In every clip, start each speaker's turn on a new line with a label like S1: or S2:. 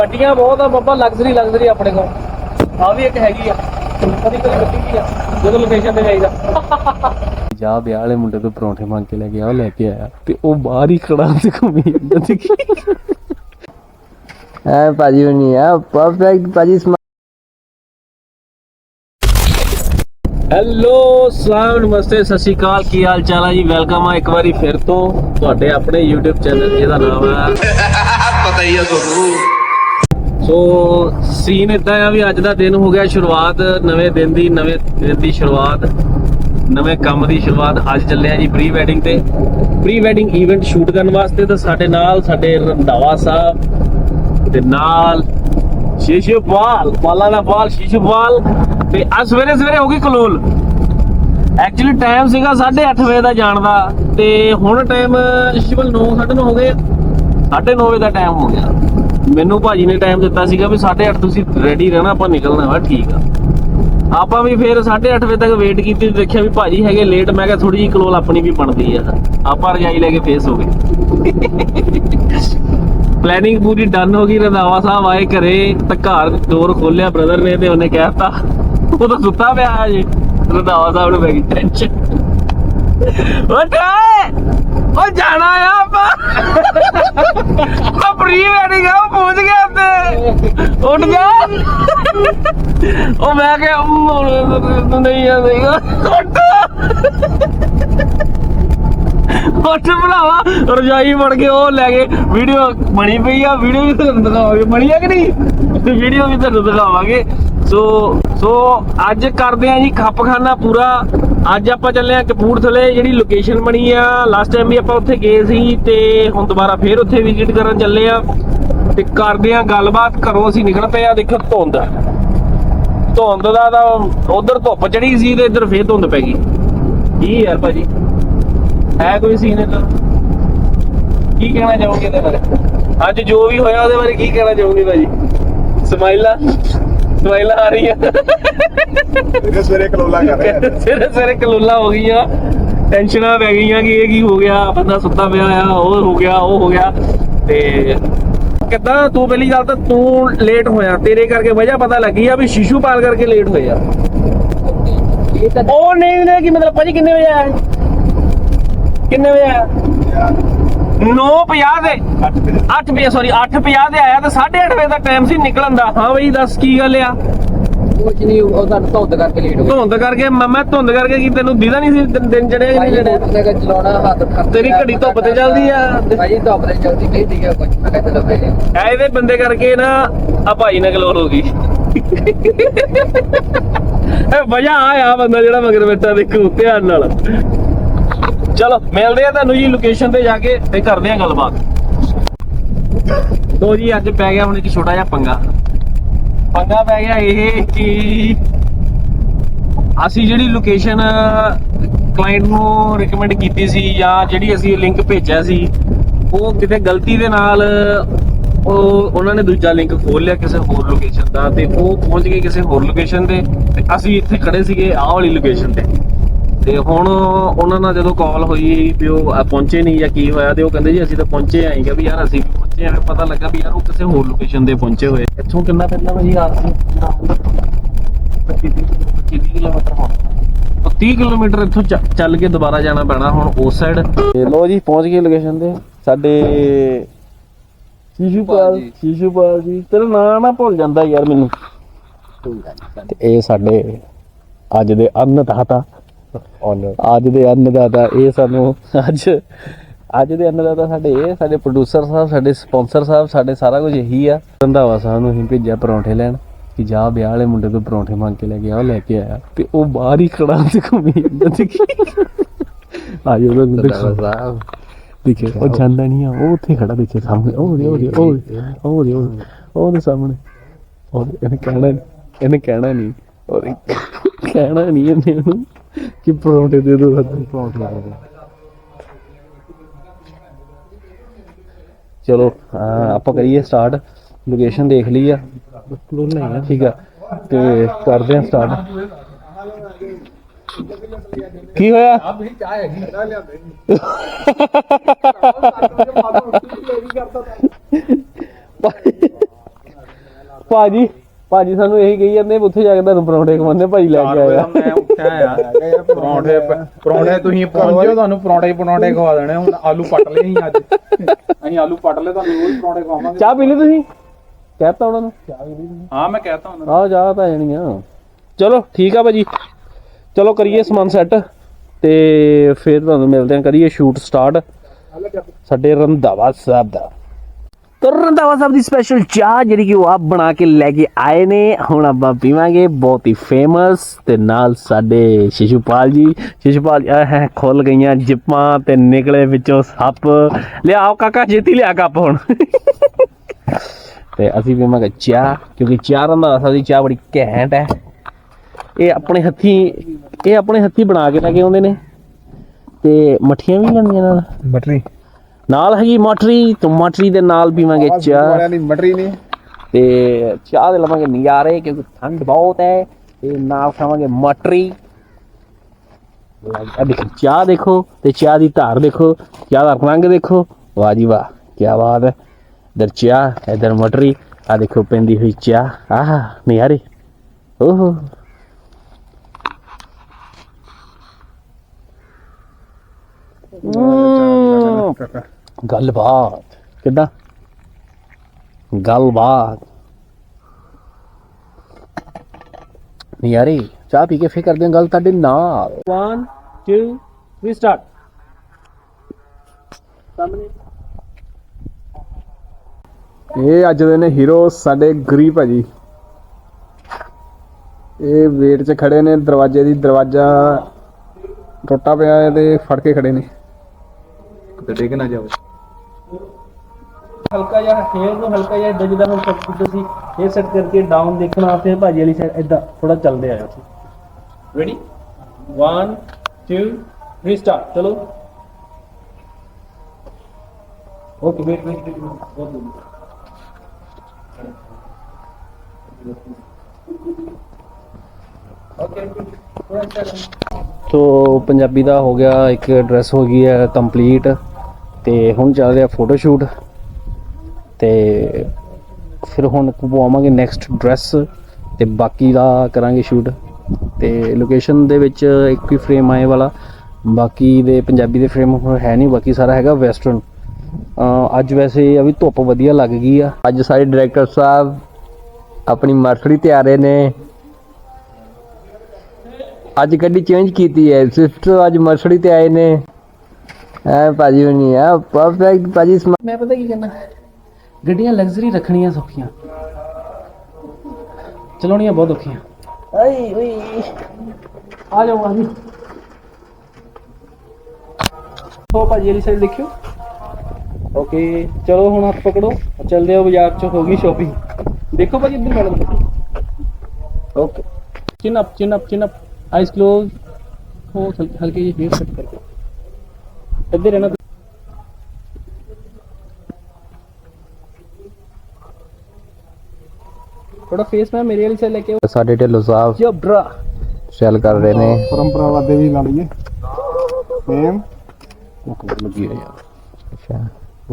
S1: ਗੱਡੀਆਂ ਬਹੁਤ ਆ ਬਾਬਾ ਲਗਜ਼ਰੀ ਲਗਜ਼ਰੀ ਆਪਣੇ ਕੋਲ। ਆ ਵੀ ਇੱਕ ਹੈਗੀ ਆ। ਕਦੀ ਕਦੀ ਗੱਡੀ ਵੀ ਆ ਜਦੋਂ ਲੋਕੇਸ਼ਨ ਤੇ ਜਾਈਦਾ। ਜਾ ਵਿਆਹ ਵਾਲੇ ਮੁੰਡੇ ਤੋਂ ਪਰੌਂਠੇ ਮੰਗ ਕੇ ਲੈ ਗਿਆ ਉਹ ਲੈ ਕੇ ਆਇਆ ਤੇ ਉਹ ਬਾਹਰ ਹੀ ਖੜਾ ਤੇ ਘੁੰਮੀ ਜਾਂਦਾ ਸੀ।
S2: ਹੈ ਭਾਜੀ ਬਣੀ ਆ ਪਰਫੈਕਟ ਭਾਜੀ
S1: ਹੈਲੋ ਸਲਾਮ ਨਮਸਤੇ ਸਤਿ ਸ਼੍ਰੀ ਅਕਾਲ ਕੀ ਹਾਲ ਚਾਲ ਹੈ ਜੀ? ਵੈਲਕਮ ਆ ਇੱਕ ਵਾਰੀ ਫਿਰ ਤੋਂ ਤੁਹਾਡੇ ਆਪਣੇ YouTube ਚੈਨਲ ਜਿਹਦਾ ਨਾਮ ਹੈ
S3: ਪਤਾ ਹੀ ਆ ਤੁਹਾਨੂੰ।
S1: ਸੋ ਸੀਨ ਇਦਾਂ ਆ ਵੀ ਅੱਜ ਦਾ ਦਿਨ ਹੋ ਗਿਆ ਸ਼ੁਰੂਆਤ, ਨਵੇਂ ਦਿਨ ਦੀ, ਨਵੇਂ ਦਿਨ ਦੀ ਸ਼ੁਰੂਆਤ, ਨਵੇਂ ਕੰਮ ਦੀ ਸ਼ੁਰੂਆਤ। ਅੱਜ ਚੱਲੇ ਆ ਜੀ ਪ੍ਰੀ ਵੈਡਿੰਗ ਤੇ। ਪ੍ਰੀ ਵੈਡਿੰਗ ਇਵੈਂਟ ਸ਼ੂਟ ਕਰਨ ਵਾਸਤੇ ਤਾਂ ਸਾਡੇ ਨਾਲ ਸਾਡੇ ਰੰਧਾਵਾ ਸਾਹਿਬ ਤੇ ਨਾਲ ਸ਼ੀਸ਼ੂਪਾਲ ਪਾਲਾ ਦਾ ਪਾਲ ਸ਼ੀਸ਼ੂਪਾਲ ਤੇ ਅੱਜ ਸਵੇਰੇ ਸਵੇਰੇ ਹੋ ਗਈ ਕਲੋਲ ਐਕਚੁਅਲੀ ਟਾਈਮ ਸੀਗਾ 8:30 ਵਜੇ ਦਾ ਜਾਣ ਦਾ। ਤੇ ਹੁਣ ਟਾਈਮ ਸ਼ਿਵਲ 9 9:30 ਹੋ ਗਏ। 9:30 ਵਜੇ ਦਾ ਟਾਈਮ ਹੋ ਗਿਆ। ਮੈਨੂੰ ਭਾਜੀ ਨੇ ਟਾਈਮ ਦਿੱਤਾ ਸੀਗਾ ਵੀ 8:30 ਤੁਸੀਂ ਰੈਡੀ ਰਹਿਣਾ, ਆਪਾਂ ਨਿਕਲਣਾ ਵਾ, ਠੀਕ ਆ। ਆਪਾਂ ਵੀ ਫਿਰ 8:30 ਵਜੇ ਤੱਕ ਵੇਟ ਕੀਤੀ ਤੇ ਦੇਖਿਆ ਵੀ ਭਾਜੀ ਹੈਗੇ ਲੇਟ ਮੈਂ ਕਿਹਾ ਥੋੜੀ ਜਿਹੀ ਕਲੋਲ ਆਪਣੀ ਵੀ ਬਣਦੀ ਆ। ਆਪਾਂ ਰਜਾਈ ਲੈ ਕੇ ਫੇਸ ਹੋ ਗਏ। ਪਲੈਨਿੰਗ ਪੂਰੀ ਡਨ ਹੋ ਗਈ, ਰੰਧਾਵਾ ਸਾਹਿਬ ਆਏ ਘਰੇ, ਤਾਂ ਘਰ ਡੋਰ ਖੋਲਿਆ ਬ੍ਰਦਰ ਨੇ ਤੇ ਉਹਨੇ ਕਹਿਤਾ, ਉਹ ਤਾਂ ਸੁੱਤਾ ਪਿਆ ਹੈ ਜੀ ਰੰਧਾਵਾ ਸਾਹਿਬ ਨੂੰ ਪੈ ਗਈ ਟੈਨਸ਼ਨ ਓਏ ਉਹ ਜਾਣਾ ਆ ਆਪਾਂ ਮੈਂ ਪ੍ਰੀ ਵੈਡਿੰਗ ਆ ਉਹ ਪਹੁੰਚ ਗਿਆ ਉੱਤੇ ਜਾ। ਉਹ ਮੈਂ ਕਿਹਾ "ਉਮ, ਨਹੀਂ ਆ ਨਹੀਂ ਉੱਠ। ਉੱਠ ਰਜਾਈ ਵੜ ਕੇ ਉਹ ਲੈ ਕੇ ਵੀਡੀਓ ਬਣੀ ਪਈ ਆ ਵੀਡੀਓ ਵੀ ਤੁਹਾਨੂੰ ਦਿਖਾਵਾਂਗੇ। ਬਣੀ ਆ ਕਿ ਨਹੀਂ? ਵੀਡੀਓ ਵੀ ਤੁਹਾਨੂੰ ਦਿਖਾਵਾਂਗੇ। ਸੋ ਸੋ ਅੱਜ ਕਰਦੇ ਆ ਜੀ ਖੱਪਖਾਨਾ ਪੂਰਾ। ਅੱਜ ਆਪਾਂ ਚੱਲੇ ਆ ਕਪੂਰਥਲੇ, ਜਿਹੜੀ ਲੋਕੇਸ਼ਨ ਬਣੀ ਆ। ਲਾਸਟ ਟਾਈਮ ਵੀ ਆਪਾਂ ਉੱਥੇ ਗਏ ਸੀ ਤੇ ਹੁਣ ਦੁਬਾਰਾ ਫੇਰ ਉੱਥੇ ਵਿਜ਼ਿਟ ਕਰਨ ਚੱਲੇ ਆ ਤੇ ਕਰਦੇ ਆ ਗੱਲਬਾਤ, ਘਰੋਂ ਅਸੀਂ ਨਿਕਲ ਪਏ ਆ ਦੇਖੋ ਧੁੰਦ। ਧੁੰਦ ਦਾ ਤਾਂ ਉਧਰ ਧੁੱਪ ਚੜੀ ਸੀ ਤੇ ਇੱਧਰ ਫੇਰ ਧੁੰਦ ਪੈ ਗਈ। ਕੀ ਯਾਰ ਭਾਜੀ? ਹੈ ਕੋਈ ਸੀਨ ਇਹਦਾ ਕੀ ਕਹਿਣਾ ਚਾਹੋਗੇ ਇਹਦੇ ਬਾਰੇ? ਅੱਜ ਜੋ ਵੀ ਹੋਇਆ ਉਹਦੇ ਬਾਰੇ ਕੀ ਕਹਿਣਾ ਚਾਹੋਗੇ ਭਾਜੀ? ਸਮਾਈਲਾ ਸਮਾਈਲਾ ਆ ਰਹੀ ਆ।
S3: ਇਹਨੇ ਸਵੇਰੇ ਕਲੋਲਾ ਕਰ ਰਿਹਾ
S1: ਸਿਰੇ ਸਿਰੇ ਕਲੋਲਾ ਹੋ ਗਈਆਂ ਟੈਨਸ਼ਨਾਂ ਪੈ ਗਈਆਂ ਕਿ ਇਹ ਕੀ ਹੋ ਗਿਆ ਬੰਦਾ ਸੁੱਤਾ ਪਿਆ ਆ ਉਹ ਹੋ ਗਿਆ ਉਹ ਹੋ ਗਿਆ। ਤੇ ਕਿੱਦਾਂ ਤੂੰ ਪਹਿਲੀ ਗੱਲ ਤਾਂ ਤੂੰ ਲੇਟ ਹੋਇਆ। ਤੇਰੇ ਕਰਕੇ ਵਜ੍ਹਾ ਪਤਾ ਲੱਗੀ ਆ ਵੀ ਸ਼ੀਸ਼ੂ ਪਾਲ ਕਰਕੇ ਲੇਟ ਹੋਇਆ
S2: ਇਹ ਤਾਂ
S1: ਉਹ ਨਹੀਂ ਨਹੀਂ ਕੀ ਮਤਲਬ? ਭਾਜੀ ਕਿੰਨੇ ਵਜੇ ਆਇਆ? ਕਿੰਨੇ ਵਜੇ ਆਇਆ? 9:50 ਦੇ। 8 ਵਜੇ ਸੌਰੀ 8:50 ਦੇ ਆਇਆ ਤੇ 8:30 ਵਜੇ ਦਾ ਟਾਈਮ ਸੀ ਨਿਕਲਣ ਦਾ। ਹਾਂ ਬਈ ਦੱਸ ਕੀ ਗੱਲ ਆ?
S2: ਕੁਝ ਨਹੀਂ ਉਹ ਤਾਂ ਧੁੰਦ ਕਰਕੇ ਲੇਟ ਹੋ ਗਿਆ
S1: ਧੁੰਦ ਕਰਕੇ ਮੈਂ ਮੈਂ ਧੁੰਦ ਕਰਕੇ ਕੀ ਤੈਨੂੰ ਦਿਦਾ ਨਹੀਂ ਸੀ ਦਿਨ- ਚੜਿਆ
S2: ਮੋਟਰਸਾਈਕਲ ਚਲਾਉਣਾ ਹੱਥ
S1: ਤੇਰੀ ਘੜੀ ਧੁੱਪ ਤੇ ਚੱਲਦੀ ਆ।
S2: ਭਾਈ ਧੁੱਪ ਤੇ ਚਲਦੀ ਨਹੀਂ ਸੀਗਾ ਕੁਝ ਮੈਂ ਕਿਹਾ ਚਲੋ ਭਾਈ
S1: ਐ ਇਹਦੇ ਬੰਦੇ ਕਰਕੇ ਨਾ ਆ ਭਾਈ ਨਾਲ ਗਲੋਰ ਹੋ ਗਈ। ਇਹ ਵਜ੍ਹਾ ਆ ਆ ਬੰਦਾ ਜਿਹੜਾ ਮਗਰ ਬੈਠਾ ਦੇਖੋ ਧਿਆਨ ਨਾਲ। ਚਲੋ ਮਿਲਦੇ ਆ ਤੁਹਾਨੂੰ ਜੀ ਲੋਕੇਸ਼ਨ ਤੇ ਜਾ ਕੇ ਤੇ ਕਰਦੇ ਆ ਗੱਲਬਾਤ। ਤੋ ਜੀ, ਅੱਜ ਪੈ ਗਿਆ ਹੁਣ ਇੱਕ ਛੋਟਾ ਜਿਹਾ ਪੰਗਾ। ਪੰਗਾ ਪੈ ਗਿਆ ਇਹ ਕਿ ਅਸੀਂ ਜਿਹੜੀ ਲੋਕੇਸ਼ਨ ਕਲਾਇੰਟ ਨੂੰ ਰეკਮੈਂਡ ਕੀਤੀ ਸੀ ਜਾਂ ਜਿਹੜੀ ਅਸੀਂ ਲਿੰਕ ਭੇਜਿਆ ਸੀ, ਉਹ ਕਿਤੇ ਗਲਤੀ ਦੇ ਨਾਲ, ਉਹ, ਉਹਨਾਂ ਨੇ ਦੂਜਾ ਲਿੰਕ ਖੋਲ ਲਿਆ ਕਿਸੇ ਹੋਰ ਲੋਕੇਸ਼ਨ ਦਾ ਤੇ ਉਹ ਪਹੁੰਚ ਗਏ ਕਿਸੇ ਹੋਰ ਲੋਕੇਸ਼ਨ ਤੇ ਤੇ ਅਸੀਂ ਇੱਥੇ ਖੜੇ ਸੀਗੇ ਆਹ ਵਾਲੀ ਲੋਕੇਸ਼ਨ ਤੇ। ਤੇ ਹੁਣ ਉਹਨਾਂ ਨਾਲ ਜਦੋਂ ਕਾਲ ਹੋਈ ਵੀ ਉਹ ਪਹੁੰਚੇ ਨਹੀਂ ਜਾਂ ਕੀ ਹੋਇਆ ਤੇ ਉਹ ਕਹਿੰਦੇ ਜੀ ਅਸੀਂ ਤਾਂ ਪਹੁੰਚੇ ਆਏ ਕਿ ਵੀ ਯਾਰ ਅਸੀਂ ਵੀ ਪਹੁੰਚੇ ਆ ਪਤਾ ਲੱਗਾ ਵੀ ਯਾਰ ਉਹ ਕਿਸੇ ਹੋਰ ਲੋਕੇਸ਼ਨ ਤੇ ਪਹੁੰਚੇ ਹੋਏ ਇੱਥੋਂ ਕਿੰਨਾ ਪੈਂਦਾ ਭਾਜੀ ਨੂੰ 25 ਕਿਲੋਮੀਟਰ ਹੋਣਾ। 30 ਕਿਲੋਮੀਟਰ ਇੱਥੋਂ ਚੱਲ ਕੇ ਦੁਬਾਰਾ ਜਾਣਾ ਪੈਣਾ ਹੁਣ ਉਸ ਸਾਈਡ ਤੇ ਲੋ ਜੀ ਪਹੁੰਚ ਗਏ ਲੋਕੇਸ਼ਨ ਤੇ। ਸਾਡੇ ਸ਼ੀਸ਼ੂਪਾਲ। ਸ਼ੀਸ਼ੂਪਾਲ ਜੀ। ਤੇਰਾ ਨਾਂ ਨਾ ਭੁੱਲ ਜਾਂਦਾ ਯਾਰ ਮੈਨੂੰ। ਤੇ ਇਹ ਸਾਡੇ ਅੱਜ ਦੇ ਅੰਨਦਾਤਾ ਅੱਜ ਦੇ ਅੰਨਦਾਤਾ ਇਹ ਸਾਨੂੰ ਅੱਜ ਅੱਜ ਦੇ ਅੰਨਦਾਤਾ ਸਾਡੇ ਇਹ ਸਾਡੇ ਪ੍ਰੋਡਿਊਸਰ ਸਾਹਿਬ ਸਾਡੇ ਸਪਾਂਸਰ ਸਾਹਿਬ ਸਾਡੇ ਸਾਰਾ ਕੁਝ ਇਹੀ ਆ। ਰੰਧਾਵਾ ਸਾਹਿਬ ਨੂੰ ਅਸੀਂ ਭੇਜਿਆ ਪਰੌਂਠੇ ਲੈਣ ਕਿ ਜਾ ਵਿਆਹ ਵਾਲੇ ਮੁੰਡੇ ਤੋਂ ਪਰੌਂਠੇ ਮੰਗ ਕੇ ਲੈ ਗਿਆ ਉਹ ਲੈ ਕੇ ਆਇਆ। ਤੇ ਉਹ ਬਾਹਰ ਹੀ ਖੜਾ ਤੇ ਘੁੰਮੀ ਜਾਂਦਾ ਆਜੋ ਉਹਨੂੰ ਦਿਖਾਓ
S2: ਸਾਹਿਬ।
S1: ਦੇਖੇ ਉਹ ਜਾਂਦਾ ਨਹੀਂ ਆ ਉਹ ਉੱਥੇ ਖੜਾ ਦੇਖੇ ਸਾਹਮਣੇ। ਉਹ ਦੇ ਉਹ ਦੇ ਉਹ ਉਹ ਦੇ ਉਹ ਦੇ ਸਾਹਮਣੇ। ਉਹ ਇਹਨੇ ਕਹਿਣਾ ਇਹਨੇ ਕਹਿਣਾ ਨਹੀਂ। ਉਹ ਕਹਿਣਾ ਨਹੀਂ ਇਹਨੇ ਉਹਨੂੰ ਕਿ ਪਰੌਂਠੇ ਦੇ ਦੋ ਹੱਥ ਪਰੌਂਠੇ ਦੇ ਚਲੋ ਆਪਾਂ ਕਰੀਏ ਸਟਾਰਟ ਲੋਕੇਸ਼ਨ ਦੇਖ ਲਈ ਆ। ਠੀਕ ਆ। ਤੇ ਕਰਦੇ ਆ ਸਟਾਰਟ ਕੀ ਹੋਇਆ? ਭਾਜੀ। ਭਾਜੀ ਸਾਨੂੰ ਇਹੀ ਕਹੀ ਜਾਂਦੇ ਵੀ ਉੱਥੇ ਜਾ ਕੇ ਤੁਹਾਨੂੰ ਪਰੌਂਠੇ ਖਵਾਉਂਦੇ ਭਾਈ ਲੈ ਕੇ ਆਇਆ।
S4: ਮੈਂ ਉੱਠਿਆ ਆ। ਪਰੌਂਠੇ। ਪਰੌਂਠੇ ਤੁਸੀਂ ਪਹੁੰਚ ਜਾਓ ਤੁਹਾਨੂੰ ਪਰੌਂਠੇ ਪਰੌਂਠੇ ਖਵਾ ਦੇਣੇ ਹੁਣ ਆਲੂ ਪੱਟ ਲਏ ਅਸੀਂ ਅੱਜ। ਅਸੀਂ ਆਲੂ ਪੱਟ ਲਏ ਤੁਹਾਨੂੰ ਰੋਜ਼ ਪਰੌਂਠੇ ਖਵਾਵਾਂਗੇ।
S1: ਚਾਹ ਪੀ ਲਈ ਤੁਸੀਂ? ਕਹਿਤਾ ਉਹਨਾਂ ਨੂੰ।
S4: ਹਾਂ ਮੈਂ ਕਹਿਤਾ ਉਹਨਾਂ ਨੂੰ।
S1: ਆਹ ਜਾ ਪੈ ਜਾਣੀਆਂ ਚਲੋ ਠੀਕ ਆ ਭਾਜੀ। ਚਲੋ ਕਰੀਏ ਸਮਾਨ ਸੈੱਟ ਤੇ ਫਿਰ ਤੁਹਾਨੂੰ ਮਿਲਦੇ ਆ ਕਰੀਏ ਸ਼ੂਟ ਸਟਾਰਟ। ਸਾਡੇ ਰੰਧਾਵਾ ਸਾਹਿਬ ਦਾ। ਤਾਂ ਰੰਧਾਵਾ ਸਾਹਿਬ ਦੀ ਸਪੈਸ਼ਲ ਚਾਹ ਜਿਹੜੀ ਕਿ ਉਹ ਆਪ ਬਣਾ ਕੇ ਲੈ ਕੇ ਆਏ ਨੇ। ਹੁਣ ਆਪਾਂ ਪੀਵਾਂਗੇ ਬਹੁਤ ਹੀ ਫੇਮਸ ਤੇ ਨਾਲ ਸਾਡੇ ਸ਼ਿਸ਼ੂਪਾਲ ਜੀ। ਸ਼ਿਸ਼ੂਪਾਲ ਹੈ ਖੁੱਲ ਗਈਆਂ ਜਿੱਪਾਂ ਤੇ ਨਿਕਲੇ ਵਿੱਚੋਂ ਸੱਪ। ਲਿਆਓ ਕਾਕਾ ਜੇਤੀ ਲਿਆ ਕੱਪ ਹੁਣ। ਤੇ ਅਸੀਂ ਪੀਵਾਂਗੇ ਚਾਹ, ਕਿਉਂਕਿ ਚਾਹ ਰੰਧਾਵਾ ਸਾਹਿਬ ਦੀ ਚਾਹ ਬੜੀ ਘੈਂਟ ਹੈ। ਇਹ ਆਪਣੇ ਹੱਥੀ, ਇਹ ਆਪਣੇ ਹੱਥੀ ਬਣਾ ਕੇ ਲੈ ਕੇ ਆਉਂਦੇ ਨੇ। ਤੇ ਮੱਠੀਆਂ ਵੀ ਲੈਂਦੀਆਂ ਨਾਲ
S3: ਮਟਰੀ।
S1: ਨਾਲ ਹੈਗੀ ਮਟਰੀ ਤੇ ਮਟਰੀ ਦੇ ਨਾਲ ਪੀਵਾਂਗੇ ਚਾਹ।
S3: ਦੀ ਮਟਰੀ ਨਹੀਂ
S1: ਤੇ ਚਾਹ ਦੇ ਲਵਾਂਗੇ ਨਜ਼ਾਰੇ ਕਿਉਂਕਿ ਠੰਡ ਬਹੁਤ ਹੈ। ਤੇ ਨਾਲ ਖਾਵਾਂਗੇ ਮਟਰੀ। ਆ ਦੇਖੋ ਚਾਹ ਦੇਖੋ ਤੇ ਚਾਹ ਦੀ ਧਾਰ ਦੇਖੋ ਚਾਹ ਦਾ ਰੰਗ ਦੇਖੋ। ਵਾਹ ਜੀ ਵਾਹ ਕੀ ਬਾਤ ਹੈ। ਇਧਰ ਚਾਹ ਇਧਰ ਮਟਰੀ ਆ ਦੇਖੋ ਪੈਂਦੀ ਹੋਈ ਚਾਹ। ਆਹ ਨਜ਼ਾਰੇ। ਓਹ। ਹਮ। ਗੱਲਬਾਤ। ਕਿੱਦਾਂ? ਗੱਲਬਾਤ। ਨਿਆਰੇ ਚਾਹ ਪੀ ਕੇ ਫੇਰ ਕਰਦੇ ਹਾਂ ਗੱਲ ਤੁਹਾਡੇ ਨਾਲ। 1 2 3 ਸਟਾਰਟ ਸਾਹਮਣੇ।
S3: ਇਹ ਅੱਜ ਦੇ ਨੇ ਹੀਰੋ ਸਾਡੇ ਗਰੀਬ ਭਾਜੀ ਇਹ ਵੇਟ 'ਚ ਖੜੇ ਨੇ ਦਰਵਾਜ਼ੇ ਦੀ ਦਰਵਾਜ਼ਾ ਟੁੱਟਾ ਪਿਆ ਹੈ ਤੇ ਫੜ ਕੇ ਖੜੇ ਨੇ। ਕਿਤੇ ਡਿੱਗ ਨਾ ਜਾਵੇ।
S1: ਹਲਕਾ ਜਿਹਾ ਹੇਅਰ ਨੂੰ ਹਲਕਾ ਜਿਹਾ ਏਦਾਂ ਜਿੱਦਾਂ ਹੁਣ ਸਭ ਤੁਸੀਂ ਇਹ ਸੈੱਟ ਕਰਕੇ ਡਾਊਨ ਦੇਖਣ ਵਾਸਤੇ ਭਾਜੀ ਵਾਲੀ ਸਾਈਡ ਏਦਾਂ ਥੋੜਾ ਚੱਲਦੇ ਆਇਓ ਤੁਸੀਂ ਰੈਡੀ 1 2 3 ਸਟਾਰਟ ਚਲੋ। ਓਕੇ ਵੇਟ ਵੇਟ ਵੇਟ ਬਹੁਤ ਤੋ ਪੰਜਾਬੀ ਦਾ ਹੋ ਗਿਆ ਇੱਕ ਡਰੈਸ ਹੋ ਗਈ ਹੈ ਕੰਪਲੀਟ ਤੇ ਹੁਣ ਚੱਲ ਰਿਹਾ ਫੋਟੋ ਸ਼ੂਟ ਤੇ ਫਿਰ ਹੁਣ ਪਵਾਵਾਂਗੇ ਨੈਕਸਟ ਡਰੈਸ ਤੇ ਬਾਕੀ ਦਾ ਕਰਾਂਗੇ ਸ਼ੂਟ ਤੇ ਲੋਕੇਸ਼ਨ ਦੇ ਵਿੱਚ ਇੱਕ ਹੀ ਫਰੇਮ ਆਏ ਵਾਲਾ ਬਾਕੀ ਦੇ ਪੰਜਾਬੀ ਦੇ ਫਰੇਮ ਹੈ ਨਹੀਂ ਬਾਕੀ ਸਾਰਾ ਹੈਗਾ ਵੈਸਟਰਨ ਅੱਜ ਵੈਸੇ ਅਭੀ ਧੁੱਪ ਵਧੀਆ ਲੱਗ ਗਈ ਆ। ਅੱਜ ਸਾਡੇ ਡਾਇਰੈਕਟਰ ਸਾਹਿਬ ਆਪਣੀ ਮਰਸਡੀ ਤੇ ਆ ਰਹੇ ਨੇ। ਅੱਜ ਗੱਡੀ ਚੇਂਜ ਕੀਤੀ ਹੈ ਸਵਿਫਟ ਅੱਜ ਮਰਸਡੀ ਤੇ ਆਏ ਨੇ। ਐ ਭਾਜੀ ਹੁਣੀ ਆ ਪਰਫੈਕਟ ਭਾਜੀ ਸਮਾ- ਮੈਂ ਪਤਾ ਕੀ ਕਹਿਣਾ? ਗੱਡੀਆਂ ਲਗਜ਼ਰੀ ਰੱਖਣੀਆਂ ਸੌਖੀਆਂ ਚਲਾਉਣੀਆਂ ਬਹੁਤ ਔਖੀਆਂ ਆਈ ਓਏ ਆ ਜਾਓ ਆ ਜਾਓ ਹੋ ਭਾਜੀ ਵਾਲੀ ਸਾਈਡ ਦੇਖਿਓ ਓਕੇ ਚਲੋ ਹੁਣ ਹੱਥ ਪਕੜੋ ਚੱਲਦੇ ਆ ਬਾਜ਼ਾਰ ਚ ਹੋ ਗਈ ਸ਼ੋਪਿੰਗ ਦੇਖੋ ਭਾਜੀ ਇੱਧਰ madam okay chin up chin up chin up eyes close हो हल- हल्के जी फेस सेट करके इधर रहना ਥੋੜਾ ਫੇਸ ਮੈਂ ਮੇਰੇ ਵਾਲੀ ਸੇ ਲੈ ਕੇ
S3: ਸਾਡੇ ਢਿੱਲੋ ਸਾਹਿਬ
S1: ਜਬਰਾ
S3: ਸੈਲ ਕਰ ਰਹੇ ਨੇ।
S5: ਪਰੰਪਰਾਵਾਦੇ ਵੀ ਲਾ ਲਈਏ। ਸੇਮ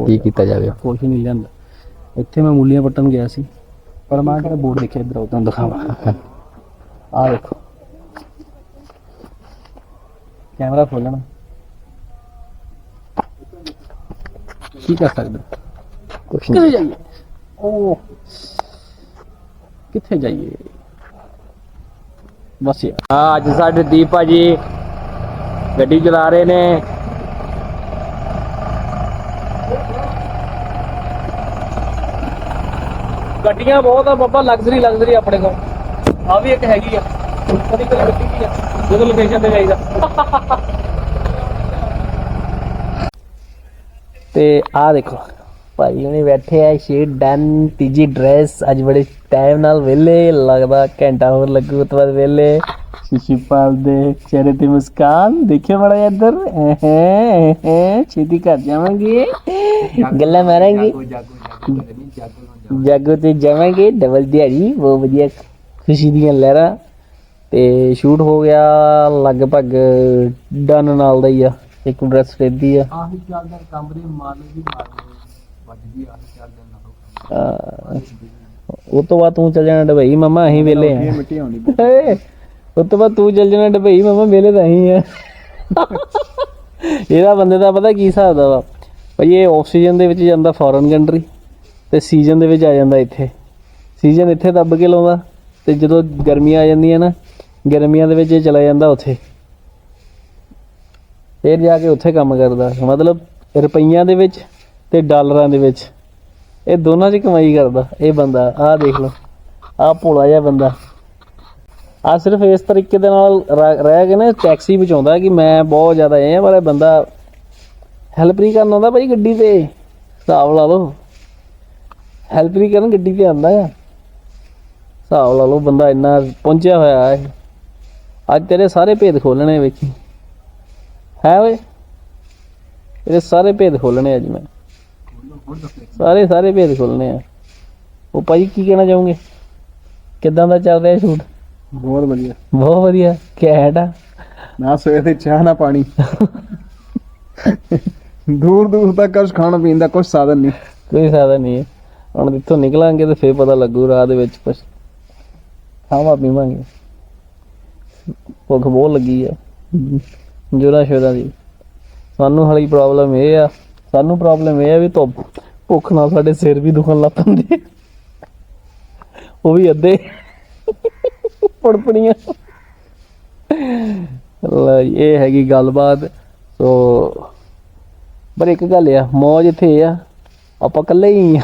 S3: ਕੀ ਕੀਤਾ ਜਾਵੇ?
S1: ਕੁਝ ਨਹੀਂ ਲੈਂਦਾ ਇੱਥੇ ਮੈਂ ਮੂਲੀਆਂ ਪੱਟਣ ਗਿਆ ਸੀ। ਪਰ ਮੈਂ ਕਿਹਾ ਬੋਰਡ ਦੇਖਿਆ ਇਧਰ ਉਦੋਂ ਦਿਖਾਵਾਂ। ਆ ਦੇਖੋ। ਕੈਮਰਾ ਖੋਲਣਾ। ਕੀ ਕਰ ਸਕਦੇ? ਕੁਝ ਨਹੀਂ। ਉਹ ਕਿੱਥੇ ਜਾਈਏ? ਬਸ ਯਾਰ।
S3: ਅੱਜ ਸਾਡੇ ਦੀਪ ਭਾਜੀ ਗੱਡੀ ਚਲਾ ਰਹੇ ਨੇ।
S1: ਗੱਡੀਆਂ ਬਹੁਤ ਆ ਬਾਬਾ ਲਗਜ਼ਰੀ ਲਗਜ਼ਰੀ ਆਪਣੇ ਕੋਲ। ਆ ਵੀ ਇੱਕ ਹੈਗੀ ਆ। ਕਦੀ ਕਦੀ ਗੱਡੀ ਵੀ ਆ। ਜਦੋਂ ਲੋਕੇਸ਼ਨ ਤੇ ਜਾਈਦਾ। ਤੇ ਆ ਦੇਖੋ, ਭਾਈ ਉਹਨੇ ਬੈਠੇ ਆ ਸ਼ੇਡ ਡਨ, ਤੀਜੀ ਡਰੈਸ ਅੱਜ ਬੜੇ ਟਾਈਮ ਨਾਲ ਵਿਹਲੇ ਲੱਗਦਾ ਘੰਟਾ ਹੋਰ ਲੱਗੂ ਉਸ ਤੋਂ ਬਾਅਦ ਵਿਹਲੇ। ਸ਼ਿਸ਼ੀਪਾਲ ਦੇ ਚਿਹਰੇ ਤੇ ਮੁਸਕਾਨ ਦੇਖਿਓ ਬੜਾ ਇੱਧਰ। ਛੇਤੀ ਘਰ ਜਾਵਾਂਗੇ। ਗੱਲਾਂ ਮਾਰਾਂਗੇ। ਜਾਗੋ ਤੇ ਜਾਵਾਂਗੇ ਡਬਲ ਦਿਹਾੜੀ ਬਹੁਤ ਵਧੀਆ ਖੁਸ਼ੀ ਦੀਆਂ ਲਹਿਰਾਂ। ਤੇ ਸ਼ੂਟ ਹੋ ਗਿਆ ਲਗਭਗ ਡਨ ਨਾਲ ਦਾ ਹੀ ਆ। ਇੱਕ ਡਰੈਸ ਰਹਿੰਦੀ ਆ। ਆਹੀ ਚੱਲਦਾ ਕਮਰੇ ਮਾਰਨੇ ਦੀ ਮਾਰਨੇ ਵੱਜਦੀ ਆਹੀ ਚੱਲਦਾ। ਉਹ ਤੋਂ ਬਾਅਦ ਤੂੰ ਚੱਲ ਜਾਣਾ ਡਬਈ ਮਮਾ ਅਸੀਂ ਵੇਲੇ ਆ
S3: ਮਿੱਟੀ ਆਉਂਦੀ
S1: ਉਸ ਤੋਂ ਬਾਅਦ ਤੂੰ ਚੱਲ ਜਾਣਾ ਡਬਈ ਮਮਾ ਵੇਲੇ ਤਾਂ ਅਸੀਂ ਆ ਇਹਦਾ ਬੰਦੇ ਦਾ ਪਤਾ ਕੀ ਹਿਸਾਬ ਦਾ ਵਾ? ਭਈ ਇਹ ਆਕਸੀਜਨ ਦੇ ਵਿੱਚ ਜਾਂਦਾ ਫੋਰਨ ਕੰਟਰੀ ਤੇ ਸੀਜ਼ਨ ਦੇ ਵਿੱਚ ਆ ਜਾਂਦਾ ਇੱਥੇ। ਸੀਜ਼ਨ ਇੱਥੇ ਦੱਬ ਕੇ ਲਾਉਂਦਾ ਤੇ ਜਦੋਂ ਗਰਮੀਆਂ ਆ ਜਾਂਦੀਆਂ ਨਾ ਗਰਮੀਆਂ ਦੇ ਵਿੱਚ ਇਹ ਚਲਾ ਜਾਂਦਾ ਉੱਥੇ। ਫਿਰ ਜਾ ਕੇ ਉੱਥੇ ਕੰਮ ਕਰਦਾ। ਮਤਲਬ ਰੁਪਈਆਂ ਦੇ ਵਿੱਚ ਤੇ ਡਾਲਰਾਂ ਦੇ ਵਿੱਚ। ਇਹ ਦੋਨਾਂ 'ਚ ਕਮਾਈ ਕਰਦਾ, ਇਹ ਬੰਦਾ, ਆਹ ਦੇਖ ਲਓ, ਆਹ ਭੋਲਾ ਜਿਹਾ ਬੰਦਾ। ਆ ਸਿਰਫ ਇਸ ਤਰੀਕੇ ਦੇ ਨਾਲ ਰਹਿ ਕੇ ਨਾ ਟੈਕਸੀ ਬਚਾਉਂਦਾ ਕਿ ਮੈਂ ਬਹੁਤ ਜ਼ਿਆਦਾ ਇਹ ਪਰ ਇਹ ਬੰਦਾ ਹੈਲਪ ਨਹੀਂ ਕਰਨ ਆਉਂਦਾ ਭਾਈ ਗੱਡੀ ਤੇ। ਹਿਸਾਬ ਲਾ ਲਓ। ਹੈਲਪ ਨਹੀਂ ਕਰਨ, ਗੱਡੀ ਤੇ ਆਉਂਦਾ ਆ। ਹਿਸਾਬ ਲਾ ਲਓ, ਬੰਦਾ ਇੰਨਾ ਪਹੁੰਚਿਆ ਹੋਇਆ ਹੈ। ਅੱਜ ਤੇਰੇ ਸਾਰੇ ਭੇਦ ਖੋਲਣੇ ਵੇਖੀ। ਹੈ ਓਏ? ਇਹਦੇ ਸਾਰੇ ਭੇਦ ਖੋਲਣੇ ਅੱਜ ਮੈਂ। ਸਾਰੇ ਸਾਰੇ ਭੇਦ ਖੋਲਣੇ ਆ। ਉਹ ਭਾਈ ਕੀ ਕਹਿਣਾ ਚਾਹੋਗੇ? ਕਿੱਦਾਂ ਦਾ ਚੱਲ ਰਿਹਾ ਸ਼ੂਟ?
S3: ਬਹੁਤ ਵਧੀਆ।
S1: ਬਹੁਤ ਵਧੀਆ। ਘੈਂਟ ਆ
S3: ਨਾ ਸਵੇਰ ਦੀ ਚਾਹ ਨਾ ਪਾਣੀ। ਦੂਰ ਦੂਰ ਤੱਕ ਕੁਝ ਖਾਣ ਪੀਣ ਦਾ ਕੁਝ ਸਾਧਨ ਨਹੀਂ।
S1: ਕੋਈ ਸਾਦਾ ਨਹੀਂ ਹੈ। ਹੁਣ ਇੱਥੋਂ ਨਿਕਲਾਂਗੇ ਤੇ ਫੇਰ ਪਤਾ ਲੱਗੂ ਰਾਹ ਦੇ ਵਿੱਚ ਕੁਛ। ਖਾਵਾਂ ਪੀਵਾਂਗੇ। ਭੁੱਖ ਬਹੁਤ ਲੱਗੀ ਆ। ਜੋਰਾ ਸ਼ੋਰਾ ਦੀ। ਸਾਨੂੰ ਹਾਲੀ ਪ੍ਰੋਬਲਮ ਇਹ ਆ ਸਾਨੂੰ ਪ੍ਰੋਬਲਮ ਇਹ ਆ ਵੀ ਧੁੱਪ, ਭੁੱਖ ਨਾਲ ਸਾਡੇ ਸਿਰ ਵੀ ਦੁਖਣ ਲੱਗ ਪੈਂਦੇ ਉਹ ਵੀ ਅੱਧੇ ਪੜਪੜੀਆਂ ਲੈ ਇਹ ਹੈਗੀ ਗੱਲਬਾਤ। ਸੋ, ਪਰ ਇੱਕ ਗੱਲ ਆ, ਮੌਜ ਇੱਥੇ ਇਹ ਆ, ਆਪਾਂ ਇਕੱਲੇ ਹੀ ਆ।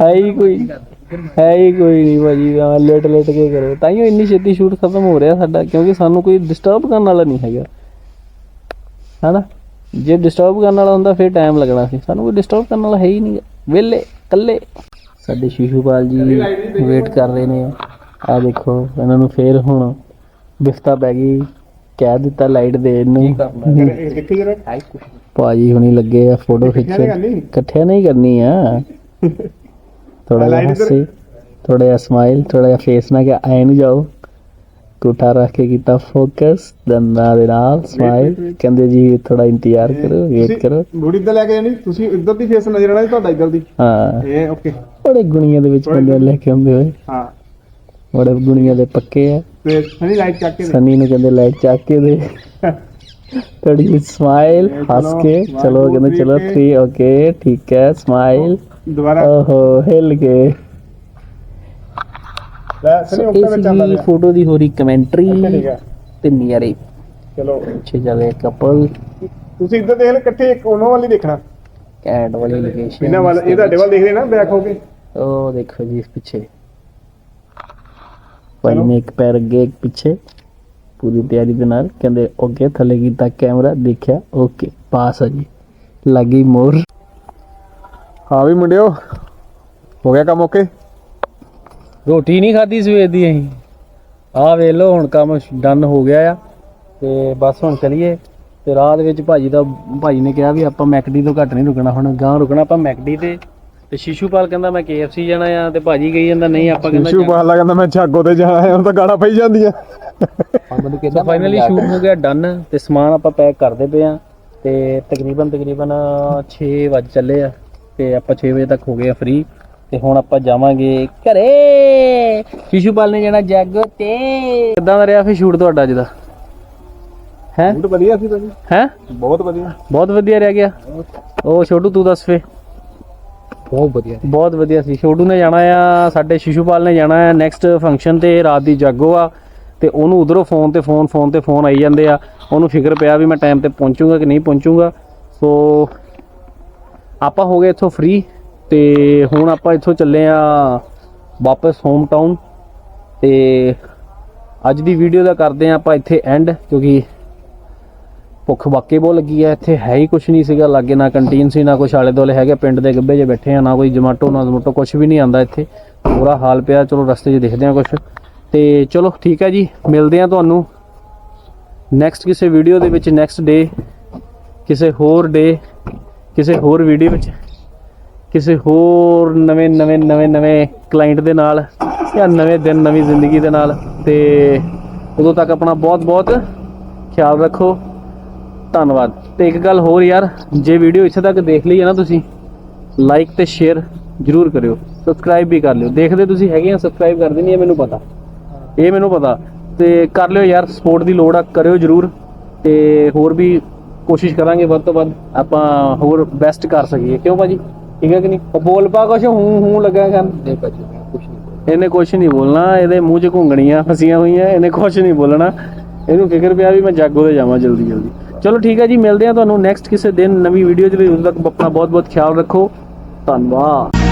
S1: ਹੈ ਹੀ ਕੋਈ, ਹੈ ਹੀ ਕੋਈ ਨਹੀਂ ਭਾਜੀ ਆ ਲੇਟ ਲੇਟ ਕੇ ਕਰੋ। ਤਾਂ ਹੀ ਇੰਨੀ ਛੇਤੀ ਸ਼ੂਟ ਖਤਮ ਹੋ ਰਿਹਾ ਸਾਡਾ, ਕਿਉਂਕਿ ਸਾਨੂੰ ਕੋਈ ਡਿਸਟਰਬ ਕਰਨ ਵਾਲਾ ਨਹੀਂ ਹੈਗਾ। ਹਨਾ? ਜੇ ਡਿਸਟਰਬ ਕਰਨ ਵਾਲਾ ਹੁੰਦਾ ਫਿਰ ਟਾਈਮ ਲੱਗਣਾ ਸੀ। ਸਾਨੂੰ ਕੋਈ ਡਿਸਟਰਬ ਕਰਨ ਵਾਲਾ ਹੈ ਹੀ ਨਹੀਂ। ਵਿਹਲੇ ਇਕੱਲੇ। ਸਾਡੇ ਸ਼ਿਸ਼ੂਪਾਲ ਜੀ ਵੇਟ ਕਰ ਰਹੇ ਨੇ। ਆ ਦੇਖੋ ਇਹਨਾਂ ਨੂੰ ਫੇਰ ਹੁਣ ਬਿਫਤਾ ਪੈ ਗਈ। ਕਹਿ ਦਿੱਤਾ ਲਾਈਟ ਦੇ ਨੂੰ।
S5: ਦੇਖੀ ਜਰਾ
S1: ਭਾਜੀ ਹੁਣੀ ਲੱਗੇ ਆ ਫੋਟੋ ਖਿੱਚਣ।
S5: ਕਰਨੀ?
S1: ਇਕੱਠਿਆਂ ਨਹੀਂ ਕਰਨੀ ਆ। ਥੋੜਾ ਜਿਹਾ। ਹੱਸੀ ਥੋੜਾ ਜਿਹਾ ਸਮਾਈਲ ਥੋੜਾ ਜਿਹਾ ਫੇਸ ਨਾ ਕਿ ਐ ਨਹੀਂ ਜਾਓ। ਕੋਟਾ ਰੱਖ ਕੇ ਕੀਤਾ ਫੋਕਸ ਦੰਦਾਂ ਦੇ ਨਾਲ ਸਮਾਈਲ ਕਹਿੰਦੇ ਜੀ ਥੋੜਾ ਇੰਤਜ਼ਾਰ ਕਰੋ ਵੇਟ ਕਰੋ।
S5: ਬੁੜੀ ਤੇ ਲੈ ਕੇ ਜਾਣੀ ਤੁਸੀਂ ਇੱਧਰ ਦੀ ਫੇਸ ਨਜ਼ਰ ਆਣਾ ਤੁਹਾਡਾ ਇੱਧਰ ਦੀ?
S1: ਹਾਂ।
S5: ਇਹ ਓਕੇ
S1: ਬੜੇ ਗੁਣੀਆਂ ਦੇ ਵਿੱਚ ਬੰਦੇ ਲੈ ਕੇ ਆਉਂਦੇ ਹੋਏ।
S5: ਹਾਂ।
S1: ਬੜੇ ਗੁਣੀਆਂ ਦੇ ਪੱਕੇ ਆ।
S5: ਤੇ ਸਨੀ ਲਾਈਟ ਚੱਕ ਕੇ।
S1: ਸਨੀ ਨੂੰ ਕਹਿੰਦੇ ਲਾਈਟ ਚੱਕ ਕੇ ਦੇ। ਥੋੜੀ ਜਿਹੀ ਸਮਾਈਲ ਹੱਸ ਕੇ ਚਲੋ ਕਹਿੰਦੇ ਚਲੋ 3 ਓਕੇ ਠੀਕ ਹੈ ਸਮਾਈਲ
S5: ਦੁਬਾਰਾ।
S1: ਓਹੋ ਹਿੱਲ ਕੇ
S5: ਲੈ ਸਨੀ ਉੱਪਰ ਵਿੱਚ ਚੱਲਦਾ
S1: ਇਸ
S5: ਪਿਆ
S1: ਫੋਟੋ ਦੀ ਹੋ ਰਹੀ ਕਮੈਂਟਰੀ
S5: ਠੀਕ ਹੈ।
S1: ਤੇ ਨਿਆਰੇ
S5: ਚਲੋ।
S1: ਪਿੱਛੇ ਚੱਲੇ ਕਪਲ
S5: ਤੁਸੀਂ ਇੱਧਰ ਦੇਖ ਲੈ ਇਕੱਠੇ ਇੱਕ ਉਹਨਾਂ ਵਾਲੀ ਦੇਖਣਾ।
S1: ਕੈਟ ਵਾਲੀ ਲੋਕੇਸ਼ਨ
S5: ਇਹਨਾਂ ਵੱਲ ਇਹ ਤੁਹਾਡੇ ਵੱਲ ਦੇਖਦੇ ਨਾ ਬੈਕ ਹੋ ਕੇ?
S1: ਉਹ ਦੇਖੋ ਜੀ ਇਸ ਪਿੱਛੇ। ਭਾਈ ਨੇ ਇੱਕ ਪੈਰ ਅੱਗੇ ਇੱਕ ਪਿੱਛੇ। ਪੂਰੀ ਤਿਆਰੀ ਦੇ ਨਾਲ ਕਹਿੰਦੇ ਓਕੇ ਥੱਲੇ ਕੀਤਾ ਕੈਮਰਾ ਦੇਖਿਆ ਓਕੇ ਪਾਸ ਆ ਜੀ। ਲੱਗੀ ਮੋਰ।
S3: ਹਾਂ ਵੀ ਮੁੰਡਿਓ ਹੋ ਗਿਆ ਕੰਮ ਓਕੇ
S1: ਰੋਟੀ ਨਹੀਂ ਖਾਧੀ ਸਵੇਰ ਦੀ ਅਸੀਂ। ਆ ਵੇਖ ਲਓ ਹੁਣ ਕੰਮ ਡਨ ਹੋ ਗਿਆ ਆ। ਤੇ ਬਸ ਹੁਣ ਚਲੀਏ। ਤੇ ਰਾਹ ਦੇ ਵਿੱਚ ਭਾਜੀ ਦਾ ਭਾਜੀ ਨੇ ਕਿਹਾ ਵੀ ਆਪਾਂ ਮੈਕਡੀ ਤੋਂ ਘੱਟ ਨਹੀਂ ਰੁਕਣਾ। ਹੁਣ ਗਾਂ ਰੁਕਣਾ ਆਪਾਂ ਮੈਕਡੀ ਤੇ। ਤੇ ਸ਼ਿਸ਼ੂਪਾਲ ਕਹਿੰਦਾ ਮੈਂ KFC ਜਾਣਾ ਆ। ਤੇ ਭਾਜੀ ਕਹੀ ਜਾਂਦਾ ਨਹੀਂ ਆਪਾਂ ਕਹਿੰਦਾ
S3: ਸ਼ੂ ਬਾਹਰ ਕਹਿੰਦਾ ਮੈਂ ਜਾਗੋ ਤੇ ਜਾਣਾ ਹੈ ਹੁਣ ਤਾਂ ਗਾਣਾ ਪਈ ਜਾਂਦੀਆਂ।
S2: ਮੈਨੂੰ ਕਹਿੰਦਾ
S1: ਫਾਈਨਲੀ ਸ਼ੂਟ ਹੋ ਗਿਆ ਡਨ। ਤੇ ਸਮਾਨ ਆਪਾਂ ਪੈਕ ਕਰਦੇ ਪਏ ਆ। ਤੇ ਤਕਰੀਬਨ ਤਕਰੀਬਨ 6 ਵਜ ਚੱਲੇ ਆ। ਤੇ ਆਪਾਂ 6 ਵਜੇ ਤੱਕ ਹੋ ਗਏ ਆ ਫ੍ਰੀ ਤੇ ਹੁਣ ਆਪਾਂ ਜਾਵਾਂਗੇ ਘਰੇ। ਸ਼ਿਸ਼ੂਪਾਲ ਨੇ ਜਾਣਾ ਜਾਗੋ ਤੇ। ਕਿੱਦਾਂ ਦਾ ਰਿਹਾ ਫਿਰ ਸ਼ੂਟ ਤੁਹਾਡਾ ਅੱਜ ਦਾ? ਹੈ?
S5: ਬਹੁਤ ਵਧੀਆ ਸੀ ਭਾਜੀ।
S1: ਹੈ?
S5: ਬਹੁਤ ਵਧੀਆ।
S1: ਬਹੁਤ ਵਧੀਆ ਰਹਿ ਗਿਆ? ਉਹ ਛੋਟੂ ਤੂੰ ਦੱਸ ਫੇ।
S2: ਬਹੁਤ ਵਧੀਆ
S1: ਬਹੁਤ ਵਧੀਆ ਸੀ। ਛੋਟੂ ਨੇ ਜਾਣਾ ਆ ਸਾਡੇ ਸ਼ਿਸ਼ੂਪਾਲ ਨੇ ਜਾਣਾ ਆ ਨੈਕਸਟ ਫੰਕਸ਼ਨ ਤੇ ਰਾਤ ਦੀ ਜਾਗੋ ਆ। ਤੇ ਉਹਨੂੰ ਉਧਰੋਂ ਫੋਨ ਤੇ ਫੋਨ ਫੋਨ ਤੇ ਫੋਨ ਆਈ ਜਾਂਦੇ ਆ। ਉਹਨੂੰ ਫਿਕਰ ਪਿਆ ਵੀ ਮੈਂ ਟਾਈਮ ਤੇ ਪਹੁੰਚੂਗਾ ਕਿ ਨਹੀਂ ਪਹੁੰਚੂਗਾ। ਸੋ ਆਪਾਂ ਹੋ ਗਏ ਇੱਥੋਂ ਫ੍ਰੀ ਤੇ ਹੁਣ ਆਪਾਂ ਇੱਥੋਂ ਚੱਲੇ ਆ ਵਾਪਸ ਹੋਮ ਟਾਊਨ ਤੇ ਅੱਜ ਦੀ ਵੀਡੀਓ ਦਾ ਕਰਦੇ ਆ ਆਪਾਂ ਇੱਥੇ ਐਂਡ ਕਿਉਂਕਿ ਭੁੱਖ ਵਾਕਈ ਬਹੁਤ ਲੱਗੀ ਹੈ ਇੱਥੇ ਹੈ ਹੀ ਕੁਝ ਨਹੀਂ ਸੀਗਾ, ਲਾਗੇ ਨਾ ਕੰਟੀਨ ਸੀ, ਨਾ ਕੁਛ ਆਲੇ ਦੁਆਲੇ ਹੈਗੇ, ਪਿੰਡ ਦੇ ਗੱਬੇ 'ਚ ਬੈਠੇ ਆ, ਨਾ ਕੋਈ ਜਮਾਟੋ, ਨਾ ਜ਼ਮੋਟੋ ਕੁਝ ਵੀ ਨਹੀਂ ਆਂਦਾ ਇੱਥੇ। ਪੂਰਾ ਹਾਲ ਪਿਆ, ਚਲੋ ਰਸਤੇ 'ਚ ਦੇਖਦੇ ਆ ਕੁਝ ਤੇ ਚਲੋ ਠੀਕ ਹੈ ਜੀ, ਮਿਲਦੇ ਆ ਤੁਹਾਨੂੰ ਨੈਕਸਟ ਕਿਸੇ ਵੀਡੀਓ ਦੇ ਵਿੱਚ ਨੈਕਸਟ ਡੇ ਕਿਸੇ ਹੋਰ ਡੇ ਕਿਸੇ ਹੋਰ ਵੀਡੀਓ ਵਿੱਚ। ਕਿਸੇ ਹੋਰ ਨਵੇਂ ਨਵੇਂ ਨਵੇਂ ਨਵੇਂ ਕਲਾਇੰਟ ਦੇ ਨਾਲ ਜਾਂ ਨਵੇਂ ਦਿਨ, ਨਵੀਂ ਜ਼ਿੰਦਗੀ ਦੇ ਨਾਲ ਤੇ ਉਦੋਂ ਤੱਕ ਆਪਣਾ ਬਹੁਤ ਬਹੁਤ ਖਿਆਲ ਰੱਖੋ। ਧੰਨਵਾਦ। ਤੇ ਇੱਕ ਗੱਲ ਹੋਰ ਯਾਰ, ਜੇ ਵੀਡੀਓ ਇੱਥੇ ਤੱਕ ਦੇਖ ਲਈ ਹੈ ਨਾ ਤੁਸੀਂ ਲਾਈਕ ਤੇ ਸ਼ੇਅਰ ਜਰੂਰ ਕਰਿਓ। ਸਬਸਕ੍ਰਾਈਬ ਵੀ ਕਰ ਲਿਓ। ਦੇਖਦੇ ਤੁਸੀਂ ਹੈਗੇ ਆ ਸਬਸਕ੍ਰਾਈਬ ਕਰਦੇ ਨਹੀਂ, ਇਹ ਮੈਨੂੰ ਪਤਾ। ਇਹ ਮੈਨੂੰ ਪਤਾ। ਤੇ ਕਰ ਲਿਓ ਯਾਰ ਸਪੋਰਟ ਦੀ ਲੋੜ ਆ, ਕਰਿਓ ਜਰੂਰ। ਤੇ ਹੋਰ ਵੀ ਕੋਸ਼ਿਸ਼ ਕਰਾਂਗੇ ਵੱਧ ਤੋਂ ਵੱਧ, ਆਪਾਂ ਹੋਰ ਬੈਸਟ ਕਰ ਸਕੀਏ। ਕਿਉਂ ਭਾਜੀ? ਠੀਕ ਹੈ ਕਿ ਨਹੀਂ? ਉਹ ਬੋਲ ਪਾ ਕੁਛ ਹੂੰ ਹੂੰ ਲੱਗਾ ਕਰਨ।
S2: ਨਹੀਂ ਭਾਜੀ ਮੈਂ ਕੁਛ ਨਹੀਂ ਬੋਲਿਆ।
S1: ਇਹਨੇ ਕੁਛ ਨਹੀਂ ਬੋਲਣਾ ਇਹਦੇ ਮੂੰਹ 'ਚ ਘੁੰਗਣੀਆਂ ਫਸੀਆਂ ਹੋਈਆਂ ਇਹਨੇ ਕੁਛ ਨਹੀਂ ਬੋਲਣਾ। ਇਹਨੂੰ ਫਿਕਰ ਪਿਆ ਵੀ ਮੈਂ ਜਾਗੋ ਤੇ ਜਾਵਾਂ ਜਲਦੀ ਜਲਦੀ। ਚਲੋ ਠੀਕ ਹੈ ਜੀ ਮਿਲਦੇ ਆ ਤੁਹਾਨੂੰ ਨੈਕਸਟ ਕਿਸੇ ਦਿਨ ਨਵੀਂ ਵੀਡੀਓ 'ਚ ਉਦੋਂ ਤੱਕ ਆਪਣਾ ਬਹੁਤ ਬਹੁਤ ਖਿਆਲ ਰੱਖੋ। ਧੰਨਵਾਦ।